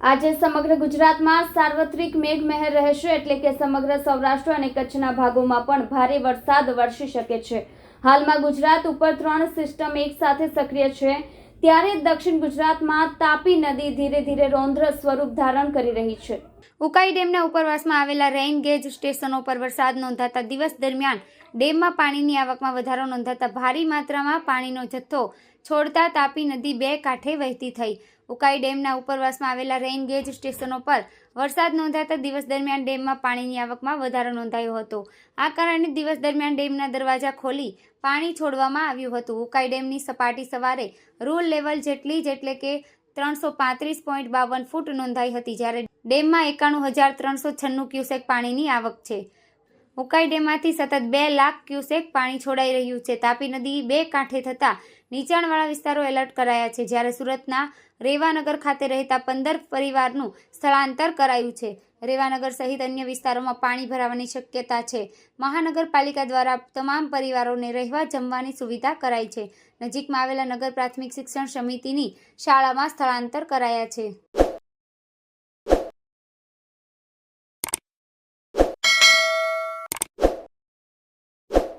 આજે સમગ્ર ગુજરાતમાં સાર્વત્રિક મેઘમહેર રહેશે એટલે કે સમગ્ર સૌરાષ્ટ્ર અને કચ્છના ભાગોમાં પણ ભારે વરસાદ વરસી શકે છે. હાલમાં ગુજરાત ઉપર ત્રણ સિસ્ટમ એક સાથે સક્રિય છે. ત્યારે દક્ષિણ ગુજરાતમાં તાપી નદી ધીરે ધીરે રૌદ્ર સ્વરૂપ ધારણ કરી રહી છે. ઉકાઈ ડેમના ઉપરવાસમાં આવેલા રેઇન ગેજ સ્ટેશનો પર વરસાદ નોંધાતા દિવસ દરમિયાન ડેમમાં પાણીની આવકમાં વધારો નોંધાતા ભારી માત્રામાં પાણીનો જથ્થો છોડતા તાપી નદી બે કાંઠે વહેતી થઈ. ઉકાઈ ડેમના ઉપરવાસમાં આવેલા રેઇન ગેજ સ્ટેશનો પર વરસાદ નોંધાતા દિવસ દરમિયાન ડેમમાં પાણીની આવકમાં વધારો નોંધાયો હતો. આ કારણે દિવસ દરમિયાન ડેમના દરવાજા ખોલી પાણી છોડવામાં આવ્યું હતું. ઉકાઈ ડેમની સપાટી સવારે રૂલ લેવલ જેટલી જ એટલે કે ત્રણસો પાંત્રીસ પોઈન્ટ બાવન ફૂટ નોંધાઈ હતી, જ્યારે ડેમમાં એકાણું હજાર ત્રણસો છન્નું ક્યુસેક પાણીની આવક છે. ઉકાઈ ડેમમાંથી સતત બે લાખ ક્યુસેક પાણી છોડાઈ રહ્યું છે. તાપી નદી બે કાંઠે થતાં નીચાણવાળા વિસ્તારો એલર્ટ કરાયા છે. જ્યારે સુરતના રેવાનગર ખાતે રહેતા પંદર પરિવારનું સ્થળાંતર કરાયું છે. રેવાનગર સહિત અન્ય વિસ્તારોમાં પાણી ભરાવાની શક્યતા છે. મહાનગરપાલિકા દ્વારા તમામ પરિવારોને રહેવા જમવાની સુવિધા કરાઈ છે. નજીકમાં આવેલા નગર પ્રાથમિક શિક્ષણ સમિતિની શાળામાં સ્થળાંતર કરાયા છે.